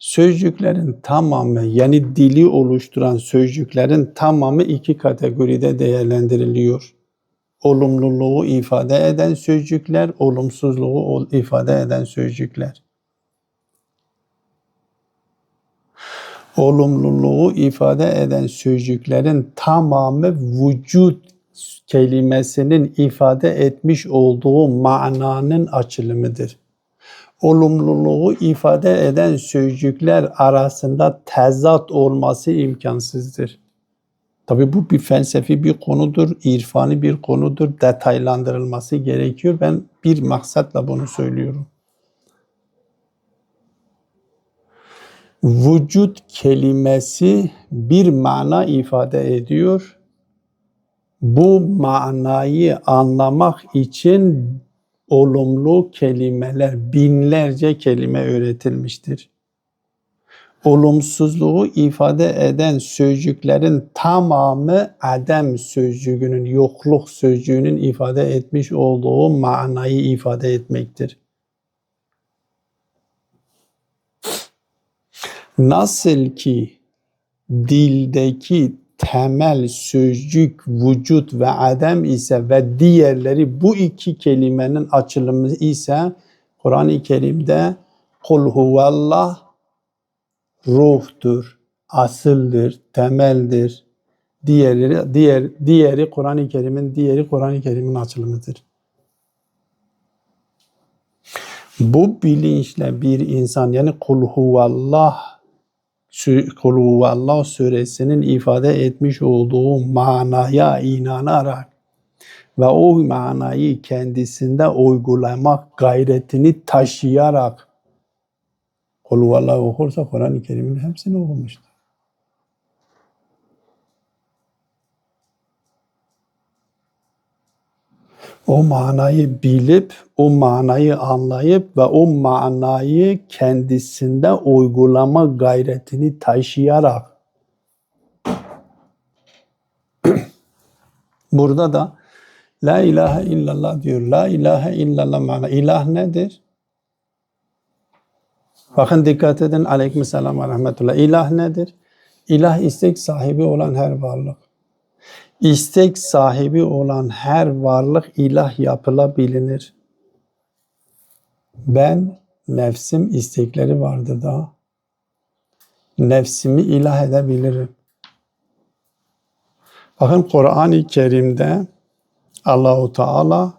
Sözcüklerin tamamı yani dili oluşturan sözcüklerin tamamı iki kategoride değerlendiriliyor. Olumluluğu ifade eden sözcükler, olumsuzluğu ol- ifade eden sözcükler. Olumluluğu ifade eden sözcüklerin tamamı vücut kelimesinin ifade etmiş olduğu mananın açılımıdır olumluluğu ifade eden sözcükler arasında tezat olması imkansızdır. Tabi bu bir felsefi bir konudur, irfani bir konudur, detaylandırılması gerekiyor. Ben bir maksatla bunu söylüyorum. Vücut kelimesi bir mana ifade ediyor. Bu manayı anlamak için olumlu kelimeler, binlerce kelime öğretilmiştir. Olumsuzluğu ifade eden sözcüklerin tamamı adem sözcüğünün, yokluk sözcüğünün ifade etmiş olduğu manayı ifade etmektir. Nasıl ki dildeki temel sözcük vücut ve adem ise ve diğerleri bu iki kelimenin açılımı ise Kur'an-ı Kerim'de kul huvallah ruhtur, asıldır, temeldir. Diğerleri diğer diğeri Kur'an-ı Kerim'in diğeri Kur'an-ı Kerim'in açılımıdır. Bu bilinçle bir insan yani kul huvallah Kul huvallah suresinin ifade etmiş olduğu manaya inanarak ve o manayı kendisinde uygulamak gayretini taşıyarak Kul huvallah okursa Kur'an-ı Kerim'in hepsini okumuştur. O manayı bilip, o manayı anlayıp ve o manayı kendisinde uygulama gayretini taşıyarak burada da La ilahe illallah diyor. La ilahe illallah mana. İlah nedir? Bakın dikkat edin. Aleykümselam ve rahmetullah. İlah nedir? İlah istek sahibi olan her varlık. İstek sahibi olan her varlık ilah yapılabilir. Ben nefsim istekleri vardır da nefsimi ilah edebilirim. Bakın Kur'an-ı Kerim'de Allahu Teala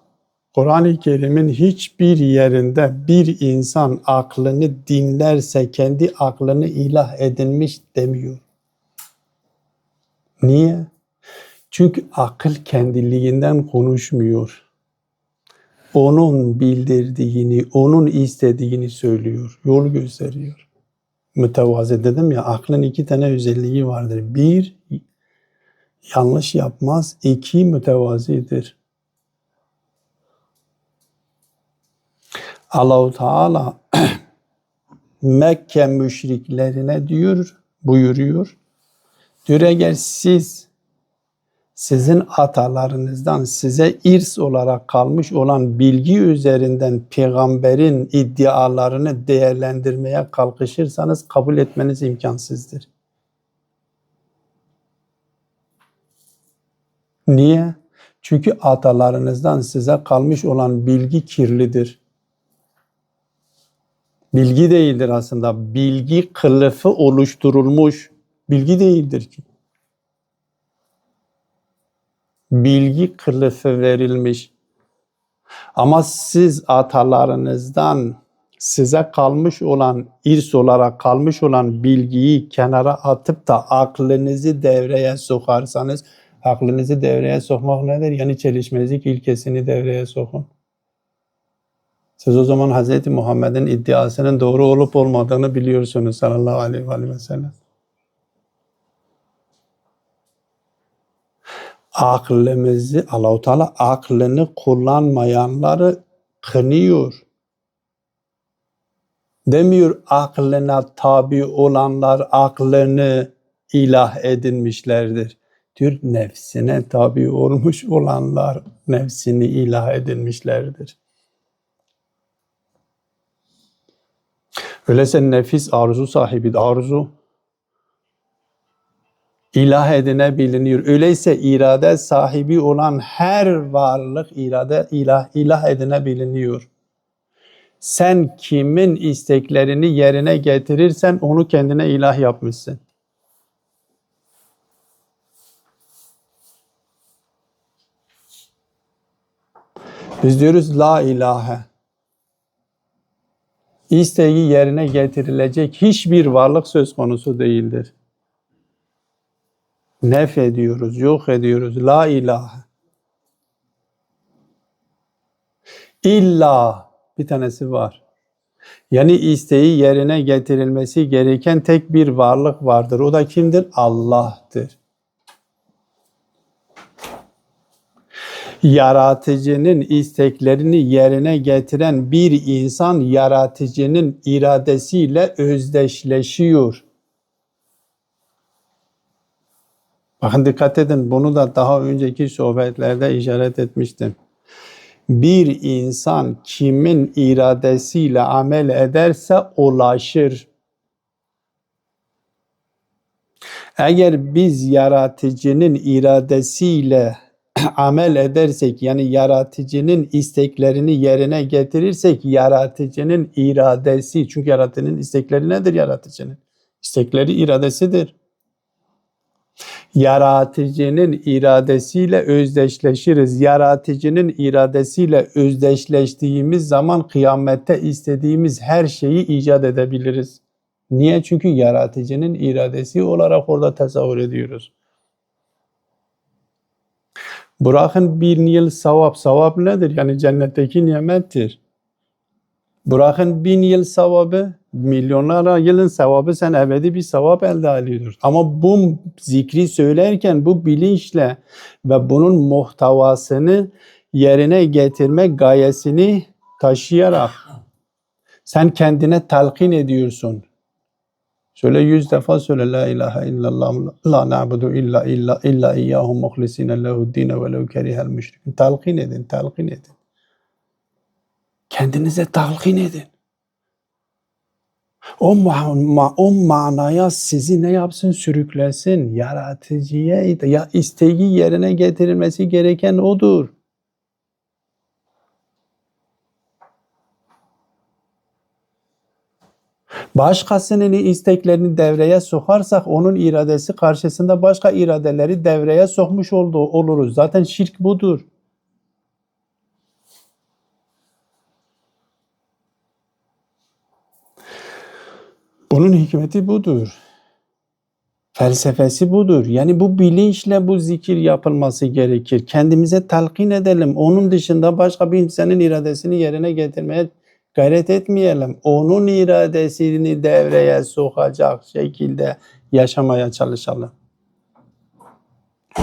Kur'an-ı Kerim'in hiçbir yerinde bir insan aklını dinlerse kendi aklını ilah edinmiş demiyor. Niye? Çünkü akıl kendiliğinden konuşmuyor. Onun bildirdiğini, onun istediğini söylüyor, yol gösteriyor. Mütevazi dedim ya, aklın iki tane özelliği vardır. Bir, yanlış yapmaz. iki mütevazidir. Allahu Teala Mekke müşriklerine diyor, buyuruyor. Diyor eğer siz sizin atalarınızdan size irs olarak kalmış olan bilgi üzerinden peygamberin iddialarını değerlendirmeye kalkışırsanız kabul etmeniz imkansızdır. Niye? Çünkü atalarınızdan size kalmış olan bilgi kirlidir. Bilgi değildir aslında. Bilgi kılıfı oluşturulmuş. Bilgi değildir ki. Bilgi kılıfı verilmiş. Ama siz atalarınızdan size kalmış olan, irs olarak kalmış olan bilgiyi kenara atıp da aklınızı devreye sokarsanız, aklınızı devreye sokmak nedir? Yani çelişmezlik ilkesini devreye sokun. Siz o zaman Hz. Muhammed'in iddiasının doğru olup olmadığını biliyorsunuz sallallahu aleyhi ve sellem. Aklımızı Allahu Teala aklını kullanmayanları kınıyor. Demiyor aklına tabi olanlar aklını ilah edinmişlerdir. Diyor nefsine tabi olmuş olanlar nefsini ilah edinmişlerdir. Öyleyse nefis arzu sahibi, arzu ilah edinebiliniyor. Öyleyse irade sahibi olan her varlık irade ilah ilah edinebiliniyor. Sen kimin isteklerini yerine getirirsen onu kendine ilah yapmışsın. Biz diyoruz la ilahe. İsteği yerine getirilecek hiçbir varlık söz konusu değildir. Nef ediyoruz, yok ediyoruz. La ilahe. İlla bir tanesi var. Yani isteği yerine getirilmesi gereken tek bir varlık vardır. O da kimdir? Allah'tır. Yaratıcının isteklerini yerine getiren bir insan yaratıcının iradesiyle özdeşleşiyor. Bakın dikkat edin bunu da daha önceki sohbetlerde işaret etmiştim. Bir insan kimin iradesiyle amel ederse ulaşır. Eğer biz yaratıcının iradesiyle amel edersek yani yaratıcının isteklerini yerine getirirsek yaratıcının iradesi çünkü yaratıcının istekleri nedir yaratıcının? İstekleri iradesidir yaratıcının iradesiyle özdeşleşiriz. Yaratıcının iradesiyle özdeşleştiğimiz zaman kıyamette istediğimiz her şeyi icat edebiliriz. Niye? Çünkü yaratıcının iradesi olarak orada tezahür ediyoruz. Bırakın bir yıl savap. Savap nedir? Yani cennetteki nimettir. Bırakın bin yıl sevabı, milyonlarca yılın sevabı sen ebedi bir sevap elde ediyorsun. Ama bu zikri söylerken bu bilinçle ve bunun muhtevasını yerine getirme gayesini taşıyarak sen kendine telkin ediyorsun. Söyle yüz defa söyle la ilahe illallah la na'budu illa illa illa iyyahu muhlisine lehu dine ve lehu kerihel müşrikin. Telkin edin, telkin edin. Kendinize talkin edin. O, ma o manaya sizi ne yapsın? Sürüklesin. Yaratıcıya ya isteği yerine getirilmesi gereken odur. Başkasının isteklerini devreye sokarsak onun iradesi karşısında başka iradeleri devreye sokmuş olduğu oluruz. Zaten şirk budur. Bunun hikmeti budur. Felsefesi budur. Yani bu bilinçle bu zikir yapılması gerekir. Kendimize telkin edelim. Onun dışında başka bir insanın iradesini yerine getirmeye gayret etmeyelim. Onun iradesini devreye sokacak şekilde yaşamaya çalışalım.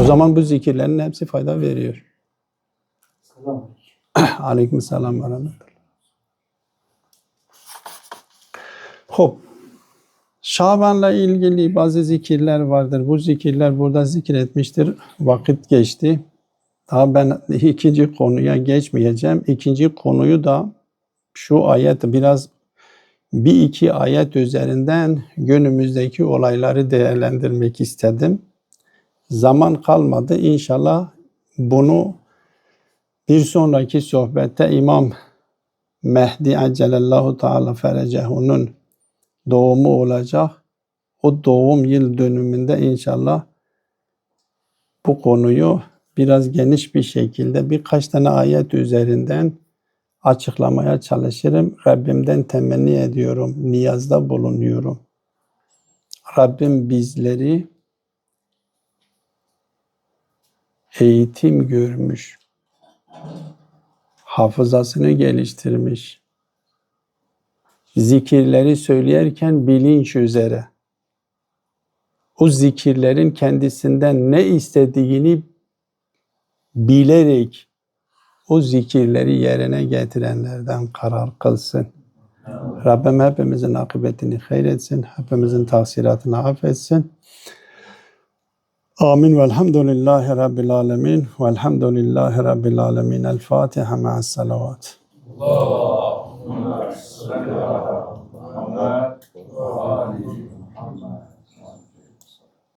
O zaman bu zikirlerin hepsi fayda veriyor. Selam. Aleyküm selam ve rahmetullah. Hop. Şaban'la ilgili bazı zikirler vardır. Bu zikirler burada zikretmiştir. Vakit geçti. Daha ben ikinci konuya geçmeyeceğim. İkinci konuyu da şu ayet biraz bir iki ayet üzerinden günümüzdeki olayları değerlendirmek istedim. Zaman kalmadı. İnşallah bunu bir sonraki sohbette İmam Mehdi Acelallahu Teala Ferecehu'nun doğumu olacak. O doğum yıl dönümünde inşallah bu konuyu biraz geniş bir şekilde birkaç tane ayet üzerinden açıklamaya çalışırım. Rabbimden temenni ediyorum, niyazda bulunuyorum. Rabbim bizleri eğitim görmüş, hafızasını geliştirmiş, zikirleri söylerken bilinç üzere, o zikirlerin kendisinden ne istediğini bilerek o zikirleri yerine getirenlerden karar kılsın. Rabbim hepimizin akıbetini hayretsin, hepimizin taksiratını affetsin. Amin. Velhamdülillahi Rabbil alemin. Velhamdülillahi Rabbil alemin. El Fatiha ma'as salavat. Allahümme Sangha